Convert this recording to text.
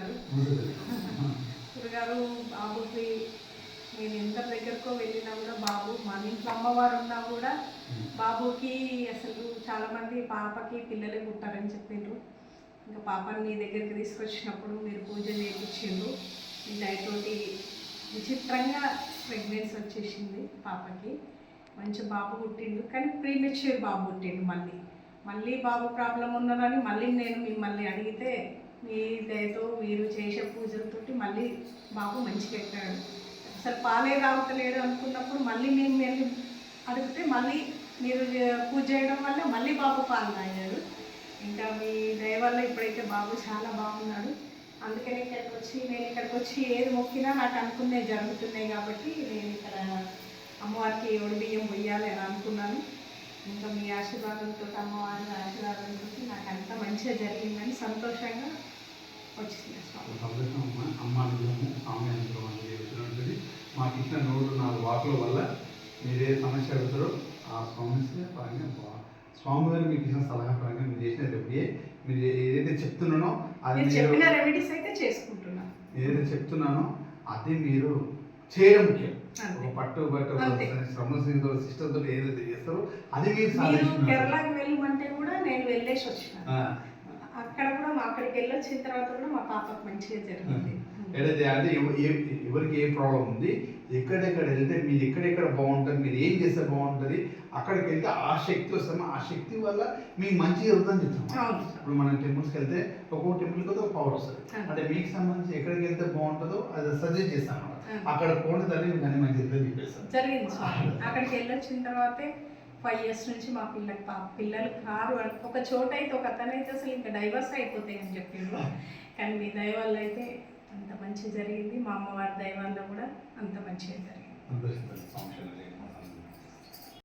గురుగారు బాబుకి నేను ఎంత దగ్గరకో వెళ్ళినా కూడా బాబు మన ఇంట్లో అమ్మవారు ఉన్నా కూడా బాబుకి అసలు చాలా మంది పాపకి పిల్లలే పుట్టారని చెప్పిండ్రు ఇంకా పాపని మీ దగ్గరికి తీసుకొచ్చినప్పుడు మీరు పూజ చేయించిండ్రు. మీ తోటి విచిత్రంగా ప్రెగ్నెన్సీ వచ్చేసింది పాపకి. మంచి బాబు పుట్టిండు. కానీ ప్రీమెచ్యూర్ బాబు పుట్టిండు మళ్ళీ. మళ్ళీ బాబు ప్రాబ్లం ఉన్నదని మళ్ళీ నేను మిమ్మల్ని అడిగితే మీ దయతో మీరు చేసే పూజలతోటి మళ్ళీ బాబు మంచిగా ఎక్కాడు అసలు పాలే రావట్లేడు అనుకున్నప్పుడు మళ్ళీ మేము వెళ్ళి అడిగితే మళ్ళీ మీరు పూజ చేయడం వల్ల మళ్ళీ బాబు పాలు తాగాడు. ఇంకా మీ దయ వల్ల ఇప్పుడైతే బాబు చాలా బాగున్నాడు. అందుకని ఇక్కడికి వచ్చి నేను ఇక్కడికి వచ్చి ఏది మొక్కినా నాకు అనుకునే జరుగుతున్నాయి కాబట్టి నేను ఇక్కడ అమ్మవారికి ఏడు బియ్యం పొయ్యాలి అని అనుకున్నాను. ఇంకా మీ ఆశీర్వాదంతో అమ్మవారి ఆశీర్వాదంతో నాకు అంత మంచిగా జరిగిందని సంతోషంగా వచ్చింది అమ్మ అనుగ్రహము స్వామి అనుగ్రహం అనేది మాకు ఇచ్చిన నూరు నాలుగు వాకుల వల్ల మీరు సమస్య అడుగుతారో ఆ సమస్య పరంగా స్వామి గారు మీకు ఇచ్చిన సలహా పరంగా మీరు చేసిన రెమెడీ మీరు ఏదైతే చెప్తున్నానో అది చెప్పిన రెమెడీస్ అయితే చేసుకుంటున్నాను ఏదైతే చెప్తున్నానో అది మీరు చేయడం ముఖ్యం. ఒక పట్టు పట్టు అంతే. శ్రమశీలతో సిస్టంతో ఏదైతే చేస్తారో అది మీరు సాధించుకున్నారు కేరళకి వెళ్ళమంటే కూడా నేను వెళ్ళేసి వచ్చిన. అక్కడ అక్కడికి వెళ్ళి వచ్చిన తర్వాత కూడా మా పాపకు మంచిగా జరిగింది. ఏదైతే అంటే ఎవరికి ఏ ప్రాబ్లం ఉంది ఎక్కడెక్కడ వెళ్తే మీరు ఎక్కడెక్కడ బాగుంటుంది మీరు ఏం చేస్తే బాగుంటుంది అక్కడికి వెళ్తే ఆ శక్తి వస్తామో ఆ శక్తి వల్ల మీకు మంచి జరుగుతుందని చెప్తాం ఇప్పుడు మనం టెంపుల్స్కి వెళ్తే ఒక్కొక్క టెంపుల్కి వెళ్తే ఒక పవర్ వస్తుంది. అంటే మీకు సంబంధించి ఎక్కడికి వెళ్తే బాగుంటుందో అది సజెస్ట్ చేస్తాం. అక్కడ పోయిన దాన్ని మీకు అన్ని మంచి చెప్పేస్తాం జరిగింది అక్కడికి వెళ్ళొచ్చిన తర్వాతే ఫైవ్ ఇయర్స్ నుంచి మా పిల్లకి పాప పిల్లలు కారు ఒక చోట అయితే ఒక అతను అయితే అసలు ఇంకా డైవర్స్ అయిపోతాయి అని చెప్పిండ్రు కానీ మీ దయ వల్ల అయితే అంత మంచి జరిగింది. మా అమ్మవారి దయ వల్ల కూడా అంత మంచిగా జరిగింది.